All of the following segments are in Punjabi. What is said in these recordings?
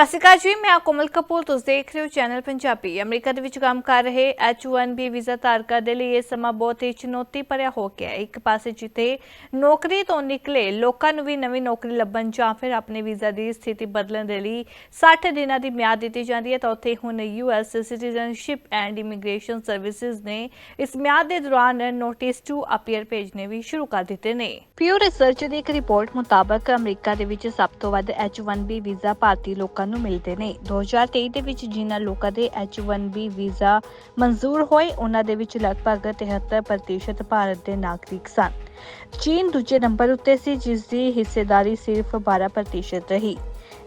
ਸਤਿ ਸ਼੍ਰੀ ਅਕਾਲ ਜੀ, ਮੈਂ ਕੋਮਲ ਕਪੂਰ, ਤੁਸੀਂ ਦੇਖ ਰਹੇ ਹੋ ਚੈਨਲ ਪੰਜਾਬੀ। ਅਮਰੀਕਾ ਦੇ ਵਿੱਚ ਕੰਮ ਕਰ ਰਹੇ H1B ਵੀਜ਼ਾ ਧਾਰਕਾਂ ਦੇ ਲਈ ਇਹ ਸਮਾਂ ਬਹੁਤ ਹੀ ਚੁਣੌਤੀ ਭਰਿਆ ਹੋ ਗਿਆ ਇੱਕ ਪਾਸੇ ਜਿੱਥੇ ਨੌਕਰੀ ਤੋਂ ਨਿਕਲੇ ਲੋਕਾਂ ਨੂੰ ਵੀ ਨਵੀਂ ਨੌਕਰੀ ਲੱਭਣ ਜਾਂ ਫਿਰ ਆਪਣੇ ਵੀਜ਼ਾ ਦੀ ਸਥਿਤੀ ਬਦਲਣ ਦੇ ਲਈ 60 ਦਿਨਾਂ ਦੀ ਮਿਆਦ ਦਿੱਤੀ ਜਾਂਦੀ ਹੈ, ਤਾਂ ਉੱਥੇ ਹੁਣ US citizenship and immigration services ਨੇ ਇਸ ਮਿਆਦ ਦੇ ਦੌਰਾਨ ਨੋਟਿਸ ਟੂ ਅਪੀਅਰ ਭੇਜਣੇ ਵੀ ਸ਼ੁਰੂ ਕਰ ਦਿੱਤੇ ਨੇ। ਪਿਓ ਰਿਸਰਚ ਦੀ ਇੱਕ ਰਿਪੋਰਟ ਮੁਤਾਬਕ ਅਮਰੀਕਾ ਦੇ ਵਿੱਚ ਸਭ ਤੋਂ ਵੱਧ H1B ਵੀਜ਼ਾ ਭਾਰਤੀ ਲੋਕਾਂ ਨੂੰ ਮਿਲਦੇ ਨੇ। 2023 ਦੇ ਵਿੱਚ ਜਿਨ੍ਹਾਂ ਲੋਕਾਂ ਦੇ H1B ਵੀਜ਼ਾ ਮਨਜ਼ੂਰ ਹੋਏ, ਉਹਨਾਂ ਦੇ ਵਿੱਚ ਲਗਭਗ 73% ਭਾਰਤ ਦੇ ਨਾਗਰਿਕ ਸਨ। ਚੀਨ ਦੂਜੇ ਨੰਬਰ ਉੱਤੇ ਸੀ, ਜਿਸ ਦੀ ਹਿੱਸੇਦਾਰੀ ਸਿਰਫ 12% ਰਹੀ।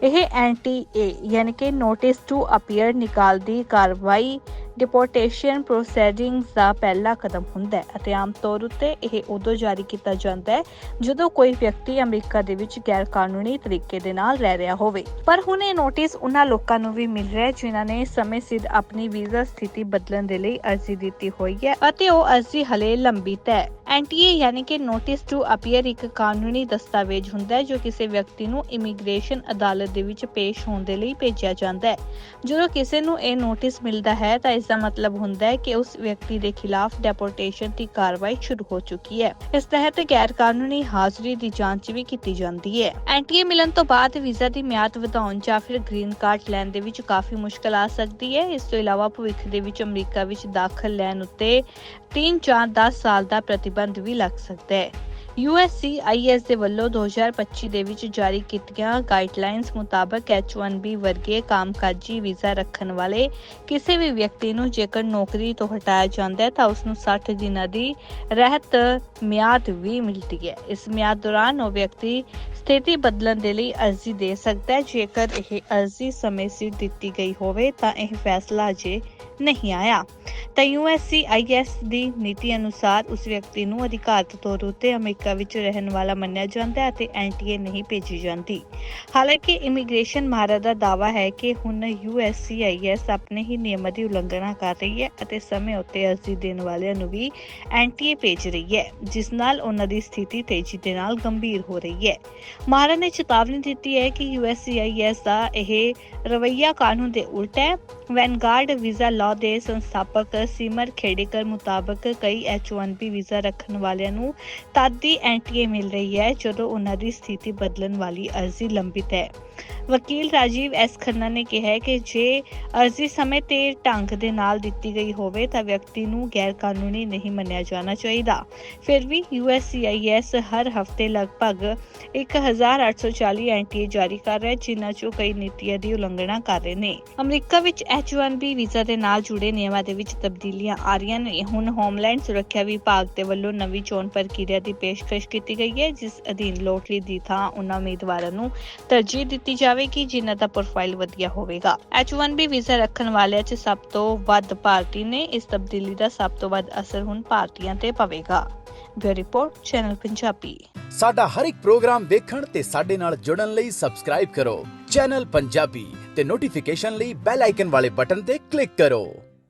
ਇਹ ਐਨਟੀਏ ਯਾਨੀ ਕਿ ਨੋਟਿਸ ਟੂ ਅਪੀਅਰ ਨਿਕਾਲ ਦੀ ਕਾਰਵਾਈ ਡਿਪੋਰਟੇਸ਼ਨ ਪ੍ਰੋਸੀਡਿੰਗਸ ਦਾ ਪਹਿਲਾ ਕਦਮ ਹੁੰਦਾ ਹੈ ਅਤੇ ਆਮ ਤੌਰ ਉੱਤੇ ਇਹ ਉਦੋਂ ਜਾਰੀ ਕੀਤਾ ਜਾਂਦਾ ਹੈ ਜਦੋਂ ਕੋਈ ਵਿਅਕਤੀ ਅਮਰੀਕਾ ਦੇ ਵਿੱਚ ਗੈਰ ਕਾਨੂੰਨੀ ਤਰੀਕੇ ਦੇ ਨਾਲ ਰਹਿ ਰਿਹਾ ਹੋਵੇ। ਪਰ ਹੁਣ ਇਹ ਨੋਟਿਸ ਉਹਨਾਂ ਲੋਕਾਂ ਨੂੰ ਵੀ ਮਿਲ ਰਿਹਾ ਹੈ ਜਿਨ੍ਹਾਂ ਨੇ ਸਮੇਂ ਸਿਰ ਆਪਣੀ ਵੀਜ਼ਾ ਸਥਿਤੀ ਬਦਲਣ ਦੇ ਲਈ ਅਰਜ਼ੀ ਦਿੱਤੀ ਹੋਈ ਹੈ ਅਤੇ ਉਹ ਅਰਜ਼ੀ ਹਲੇ ਲੰਬੀ ਹੈ ਐਨਟੀਏ ਯਾਨੀ ਕਿ ਨੋਟਿਸ ਟੂ ਅਪੀਅਰ ਇੱਕ ਕਾਨੂੰਨੀ ਦਸਤਾਵੇਜ਼ ਹੁੰਦਾ ਹੈ ਜੋ ਕਿਸੇ ਵਿਅਕਤੀ ਨੂੰ ਇਮੀਗ੍ਰੇਸ਼ਨ ਅਦਾਲਤ ਦੇ ਵਿੱਚ ਪੇਸ਼ ਹੋਣ ਦੇ ਲਈ ਭੇਜਿਆ ਜਾਂਦਾ ਹੈ। ਜਦੋਂ ਕਿਸੇ ਨੂੰ ਇਹ ਨੋਟਿਸ ਮਿਲਦਾ ਹੈ ਤਾਂ ਇਸ ਦਾ ਮਤਲਬ ਹੁੰਦਾ ਹੈ ਕਿ ਉਸ ਵਿਅਕਤੀ ਦੇ ਖਿਲਾਫ ਡੈਪੋਰਟੇਸ਼ਨ ਦੀ ਕਾਰਵਾਈ ਸ਼ੁਰੂ ਹੋ ਚੁੱਕੀ ਹੈ। ਇਸ ਤਹਿਤ ਗੈਰ ਕਾਨੂੰਨੀ ਹਾਜ਼ਰੀ ਦੀ ਜਾਂਚ ਵੀ ਕੀਤੀ ਜਾਂਦੀ ਹੈ। ਐਨਟੀਏ ਮਿਲਣ ਤੋਂ ਬਾਅਦ ਵੀਜ਼ਾ ਦੀ ਮਿਆਦ ਵਧਾਉਣ ਜਾਂ ਫਿਰ ਗ੍ਰੀਨ ਕਾਰਡ ਲੈਣ ਦੇ ਵਿੱਚ ਕਾਫੀ ਮੁਸ਼ਕਲ ਆ ਸਕਦੀ ਹੈ। ਇਸ ਤੋਂ ਇਲਾਵਾ ਭਵਿੱਖ ਦੇ ਵਿੱਚ ਅਮਰੀਕਾ ਵਿੱਚ ਦਾਖਲ ਲੈਣ ਉੱਤੇ 3 ਜਾਂ 10 ਸਾਲ ਦਾ ਪ੍ਰਤੀਬੰਧ ਵੀ ਲੱਗ ਸਕਦਾ ਹੈ USCIS ਦੇ ਵੱਲੋਂ 2025 ਦੇ ਵਿੱਚ ਜਾਰੀ ਕੀਤੀਆਂ ਗਾਈਡਲਾਈਨਸ ਮੁਤਾਬਕ H1B ਵਰਗੇ ਕਾਮਕਾਜੀ ਵੀਜ਼ਾ ਰੱਖਣ ਵਾਲੇ ਕਿਸੇ ਵੀ ਵਿਅਕਤੀ ਨੂੰ ਜੇਕਰ ਨੌਕਰੀ ਤੋਂ ਹਟਾਇਆ ਜਾਂਦਾ ਹੈ ਤਾਂ ਉਸ ਨੂੰ 60 ਦਿਨਾਂ ਦੀ ਰਹਿਤ ਮਿਆਦ ਵੀ ਮਿਲਦੀ ਹੈ। ਇਸ ਮਿਆਦ ਦੌਰਾਨ ਉਹ ਵਿਅਕਤੀ ਸਥਿਤੀ ਬਦਲਣ ਦੇ ਲਈ ਅਰਜ਼ੀ ਦੇ ਸਕਦਾ ਹੈ। ਜੇਕਰ ਇਹ ਅਰਜ਼ੀ ਸਮੇਂ ਸਿਰ ਦਿੱਤੀ ਗਈ ਹੋਵੇ ਤਾਂ ਇਹ ਫੈਸਲਾ ਅਜੇ ਨਹੀਂ ਆਇਆ। ਤਾਂ USCIS ਦੀ ਨੀਤੀ ਅਨੁਸਾਰ ਉਸ ਵਿਅਕਤੀ ਨੂੰ ਅਧਿਕਾਰਤ ਤੌਰ ਉਤੇ ਅਮਰੀਕਾ ਵਿੱਚ ਰਹਿਣ ਵਾਲਾ ਮੰਨਿਆ ਜਾਂਦਾ ਹੈ ਅਤੇ ਐਨਟੀਏ ਨਹੀਂ ਭੇਜੀ ਜਾਂਦੀ। ਹਾਲਾਂਕਿ ਇਮੀਗ੍ਰੇਸ਼ਨ ਮਾਹਰ ਦਾ ਦਾਅਵਾ ਹੈ ਕਿ ਹੁਣ USCIS ਆਪਣੇ ਹੀ ਨਿਯਮਾਂ ਦੀ ਉਲੰਘਣਾ ਕਰ ਰਹੀ ਹੈ ਅਤੇ ਸਮੇਂ ਉੱਤੇ ਅਰਜ਼ੀ ਦੇਣ ਵਾਲਿਆਂ ਨੂੰ ਵੀ ਐਨਟੀਏ ਭੇਜ ਰਹੀ ਹੈ, ਜਿਸ ਨਾਲ ਉਹਨਾਂ ਦੀ ਸਥਿਤੀ ਤੇਜ਼ੀ ਦੇ ਨਾਲ ਗੰਭੀਰ ਹੋ ਰਹੀ ਹੈ। ਮਾਹਰਾਂ ਨੇ ਚੇਤਾਵਨੀ ਦਿੱਤੀ ਹੈ ਕਿ USCIS ਦਾ ਇਹ ਰਵੱਈਆ ਕਾਨੂੰਨ ਦੇ ਉਲਟ ਹੈ। ਵੈਨਗਾਰਡ ਵੀਜ਼ਾ ਲਾਅ ਦੇ ਸੰਸਥਾਪਕ ਸੀਮਰ ਖੇੜੇਕਰ ਮੁਤਾਬਕ ਕਈ H1B ਵੀਜ਼ਾ ਰੱਖਣ ਵਾਲਿਆਂ ਨੂੰ ਤਦ ਦੀ ਐਨਟੀਏ ਮਿਲ ਰਹੀ ਹੈ ਜਦੋਂ ਉਹਨਾਂ ਦੀ ਸਥਿਤੀ ਬਦਲਣ ਵਾਲੀ ਅਰਜ਼ੀ ਲੰਬਿਤ ਹੈ। ਵਕੀਲ ਰਾਜੀਵ ਐਸ ਖੰਨਾ ਨੇ ਕਿਹਾ ਕਿ ਜੇ ਅਰਜ਼ੀ ਸਮੇਂ ਤੇ ਢੰਗ ਦੇ ਨਾਲ ਦਿੱਤੀ ਗਈ ਹੋਵੇ ਤਾਂ ਵਿਅਕਤੀ ਨੂੰ ਗੈਰ ਕਾਨੂੰਨੀ ਨਹੀਂ ਮੰਨਿਆ ਜਾਣਾ ਚਾਹੀਦਾ। ਫਿਰ ਵੀ USCIS ਹਰ ਹਫ਼ਤੇ ਲਗਭਗ 1840 ਐਨਟੀਏ ਜਾਰੀ ਕਰ ਰਿਹਾ ਜਿਨ੍ਹਾਂ ਚੋਂ ਕਈ ਨੀਤੀਆਂ ਦੀ ਉਲੰਘਣਾ ਕਰ ਰਹੇ ਨੇ। ਅਮਰੀਕਾ ਵਿੱਚ H1B ਵੀਜ਼ਾ ਦੇ ਨਾਲ ਜੁੜੇ ਨਿਯਮਾਂ ਦੇ ਵਿੱਚ ਤਬਦੀਲੀਆਂ ਆ ਰਹੀਆਂ ਨੇ। ਹੁਣ ਹੋਮਲੈਂਡ ਸੁਰੱਖਿਆ ਵਿਭਾਗ ਦੇ ਵੱਲੋਂ ਨਵੀਂ ਚੋਣ ਪ੍ਰਕਿਰਿਆ ਦੀ ਪੇਸ਼ਕਸ਼ ਕੀਤੀ ਗਈ ਹੈ, ਜਿਸ ਅਧੀਨ ਲੋਟਰੀ ਦੀ ਥਾਂ ਉਹਨਾਂ ਉਮੀਦਵਾਰਾਂ ਨੂੰ ਤਰਜੀਹ ਦਿੱਤੀ ਜਾ ਜਾਵੇਗੀ ਜਿਨ੍ਹਾਂ ਦਾ ਪ੍ਰੋਫਾਈਲ ਵਧੀਆ ਹੋਵੇਗਾ। H1B ਵੀਜ਼ਾ ਰੱਖਣ ਵਾਲਿਆਂ 'ਚ ਸਭ ਤੋਂ ਵੱਧ ਭਾਰਤੀ ਨੇ, ਇਸ ਤਬਦੀਲੀ ਦਾ ਸਭ ਤੋਂ ਵੱਧ ਅਸਰ ਹੁਣ ਭਾਰਤੀਆਂ ਤੇ ਪਵੇਗਾ। Bureau report, channel Punjabi. ਸਾਡਾ ਹਰ ਇੱਕ ਪ੍ਰੋਗਰਾਮ ਦੇਖਣ ਤੇ ਸਾਡੇ ਨਾਲ ਜੁੜਨ ਲਈ ਸਬਸਕ੍ਰਾਈਬ ਕਰੋ। ਚੈਨਲ ਪੰਜਾਬੀ ਤੇ ਨੋਟੀਫਿਕੇਸ਼ਨ ਲਈ ਬੈਲ ਆਈਕਨ ਵਾਲੇ ਬਟਨ ਤੇ ਕਲਿੱਕ ਕਰੋ।